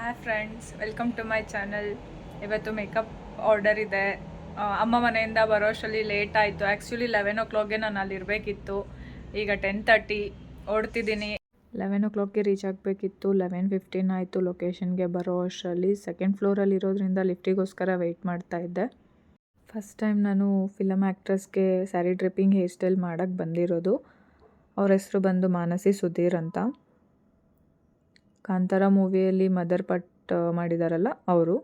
Hi friends welcome to my channel ಇವತ್ತು makeup order ಇದೆ. ಅಮ್ಮ ಮನೆಯಿಂದ ಬರೋ ಅಷ್ಟರಲ್ಲಿ ಲೇಟ್ ಆಯಿತು. ಆ್ಯಕ್ಚುಲಿ ಲೆವೆನ್ ಓ ಕ್ಲಾಕ್ಗೆ ನಾನು ಅಲ್ಲಿ ಇರಬೇಕಿತ್ತು ಈಗ ಟೆನ್ ತರ್ಟಿ ಓಡ್ತಿದ್ದೀನಿ. ಲೆವೆನ್ ಓ ಕ್ಲಾಕ್ಗೆ ರೀಚ್ ಆಗಬೇಕಿತ್ತು. ಲೆವೆನ್ ಫಿಫ್ಟೀನ್ ಆಯಿತು ಲೊಕೇಶನ್ಗೆ ಬರೋ ಅಷ್ಟರಲ್ಲಿ. ಸೆಕೆಂಡ್ ಫ್ಲೋರಲ್ಲಿ ಇರೋದ್ರಿಂದ ಲಿಫ್ಟಿಗೋಸ್ಕರ ವೆಯ್ಟ್ ಮಾಡ್ತಾ ಇದ್ದೆ. ಫಸ್ಟ್ ಟೈಮ್ ನಾನು ಫಿಲಮ್ ಆ್ಯಕ್ಟ್ರೆಸ್ಗೆ ಸ್ಯಾರಿ ಡ್ರಿಪ್ಪಿಂಗ್ ಹೇರ್ ಸ್ಟೈಲ್ ಮಾಡೋಕ್ಕೆ ಬಂದಿರೋದು. ಅವ್ರ ಹೆಸರು ಬಂದು ಮಾನಸಿ ಸುಧೀರ್ ಅಂತ. ಕಾಂತಾರ ಮೂವಿಯಲ್ಲಿ ಮದರ್ ಪಟ್ ಮಾಡಿದಾರಲ್ಲ ಅವರು.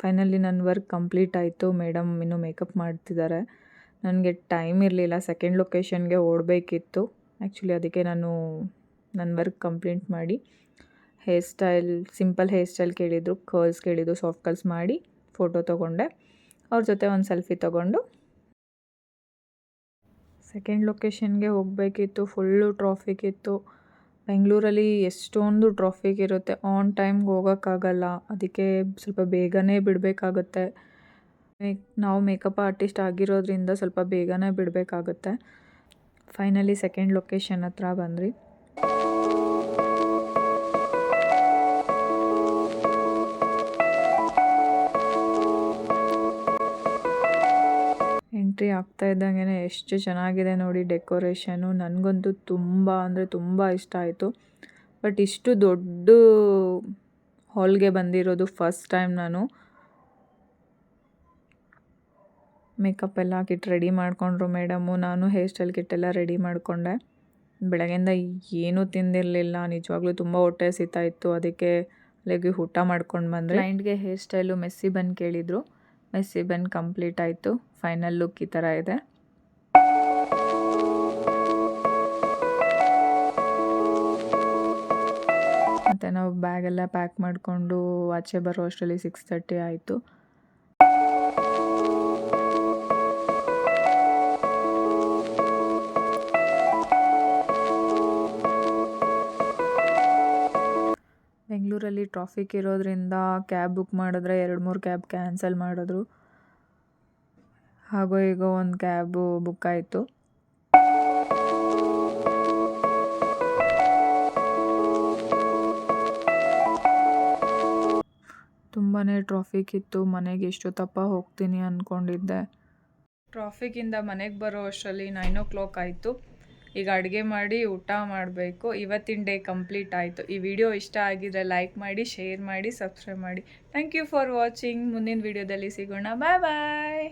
ಫೈನಲಿ ನನ್ನ ವರ್ಕ್ ಕಂಪ್ಲೀಟ್ ಆಯಿತು. ಮೇಡಮ್ ಇನ್ನೂ ಮೇಕಪ್ ಮಾಡ್ತಿದ್ದಾರೆ ನನಗೆ ಟೈಮ್ ಇರಲಿಲ್ಲ. ಸೆಕೆಂಡ್ ಲೊಕೇಶನ್ಗೆ ಓಡಬೇಕಿತ್ತು. ಆ್ಯಕ್ಚುಲಿ ಅದಕ್ಕೆ ನಾನು ನನ್ನ ವರ್ಕ್ ಕಂಪ್ಲೀಟ್ ಮಾಡಿ hair style simple hair style ಕೇಳಿದರು ಕರ್ಲ್ಸ್ ಕೇಳಿದ್ದು ಸಾಫ್ಟ್ ಕರ್ಲ್ಸ್ ಮಾಡಿ ಫೋಟೋ ತೊಗೊಂಡೆ. ಅವ್ರ ಜೊತೆ ಒಂದು ಸೆಲ್ಫಿ ತೊಗೊಂಡು ಸೆಕೆಂಡ್ ಲೊಕೇಶನ್ಗೆ ಹೋಗಬೇಕಿತ್ತು ಫುಲ್ಲು ಟ್ರಾಫಿಕ್ ಇತ್ತು. ಬೆಂಗಳೂರಲ್ಲಿ ಎಷ್ಟೊಂದು ಟ್ರಾಫಿಕ್ ಇರುತ್ತೆ ಆನ್ ಟೈಮ್ಗೆ ಹೋಗೋಕ್ಕಾಗಲ್ಲ. ಅದಕ್ಕೆ ಸ್ವಲ್ಪ ಬೇಗನೆ ಬಿಡಬೇಕಾಗುತ್ತೆ. ಮೇಕ್ ನಾವು ಮೇಕಪ್ ಆರ್ಟಿಸ್ಟ್ ಆಗಿರೋದ್ರಿಂದ ಸ್ವಲ್ಪ ಬೇಗನೆ ಬಿಡಬೇಕಾಗುತ್ತೆ. ಫೈನಲಿ ಸೆಕೆಂಡ್ ಲೊಕೇಶನ್ ಹತ್ರ ಬಂದ್ರಿ ಎಂಟ್ರಿ ಆಗ್ತಾ ಇದ್ದಂಗೆ ಎಷ್ಟು ಚೆನ್ನಾಗಿದೆ ನೋಡಿ ಡೆಕೋರೇಷನು. ನನಗಂತೂ ತುಂಬ ಅಂದರೆ ತುಂಬ ಇಷ್ಟ ಆಯಿತು. ಬಟ್ ಇಷ್ಟು ದೊಡ್ಡ ಹಾಲ್ಗೆ ಬಂದಿರೋದು ಫಸ್ಟ್ ಟೈಮ್ ನಾನು. ಮೇಕಪ್ ಎಲ್ಲ ಕಿಟ್ ರೆಡಿ ಮಾಡಿಕೊಂಡ್ರು ಮೇಡಮು. ನಾನು ಹೇರ್ ಸ್ಟೈಲ್ ಕಿಟ್ಟೆಲ್ಲ ರೆಡಿ ಮಾಡಿಕೊಂಡೆ. ಬೆಳಗ್ಗೆಯಿಂದ ಏನೂ ತಿಂದಿರಲಿಲ್ಲ. ನಿಜವಾಗ್ಲೂ ತುಂಬ ಹೊಟ್ಟೆ ಇತ್ತು. ಅದಕ್ಕೆ ಅಲ್ಲಿಗೆ ಊಟ ಮಾಡ್ಕೊಂಡು ಬಂದರೆ ಕ್ಲೈಂಟ್ಗೆ ಹೇರ್ ಸ್ಟೈಲು ಮೆಸ್ಸಿ ಬಂದು ಕೇಳಿದರು. ಮೆಸ್ಸಿ ಬೆನ್ ಕಂಪ್ಲೀಟ್ ಆಯಿತು. ಫೈನಲ್ ಲುಕ್ ಈ ಥರ ಇದೆ. ಮತ್ತು ನಾವು ಬ್ಯಾಗೆಲ್ಲ ಪ್ಯಾಕ್ ಮಾಡಿಕೊಂಡು ಆಚೆ ಬರೋ ಅಷ್ಟರಲ್ಲಿ ಸಿಕ್ಸ್ ತರ್ಟಿ ಆಯಿತು. ಬೆಂಗಳೂರಲ್ಲಿ ಟ್ರಾಫಿಕ್ ಇರೋದ್ರಿಂದ ಕ್ಯಾಬ್ ಬುಕ್ ಮಾಡಿದ್ರೆ ಎರಡು ಮೂರು ಕ್ಯಾಬ್ ಕ್ಯಾನ್ಸಲ್ ಮಾಡಿದ್ರು. ಹಾಗೋ ಈಗ ಒಂದು ಕ್ಯಾಬು ಬುಕ್ ಆಯಿತು. ತುಂಬಾ ಟ್ರಾಫಿಕ್ ಇತ್ತು. ಮನೆಗೆ ಎಷ್ಟೊತ್ತಪ್ಪ ಹೋಗ್ತೀನಿ ಅಂದ್ಕೊಂಡಿದ್ದೆ ಟ್ರಾಫಿಕ್ಕಿಂದ ಮನೆಗೆ ಬರೋ ಅಷ್ಟರಲ್ಲಿ ನೈನ್ ಓ ಕ್ಲಾಕ್ ಆಯಿತು. ಈಗ ಅಡುಗೆ ಮಾಡಿ ಊಟ ಮಾಡಬೇಕು. ಇವತ್ತಿನ ಡೇ ಕಂಪ್ಲೀಟ್ ಆಯಿತು. ಈ ವಿಡಿಯೋ ಇಷ್ಟ ಆಗಿದ್ರೆ ಲೈಕ್ ಮಾಡಿ, ಶೇರ್ ಮಾಡಿ, ಸಬ್ಸ್ಕ್ರೈಬ್ ಮಾಡಿ. ಥ್ಯಾಂಕ್ ಯು ಫಾರ್ ವಾಚಿಂಗ್ ಮುಂದಿನ ವಿಡಿಯೋದಲ್ಲಿ ಸಿಗೋಣ. ಬಾಯ್ ಬಾಯ್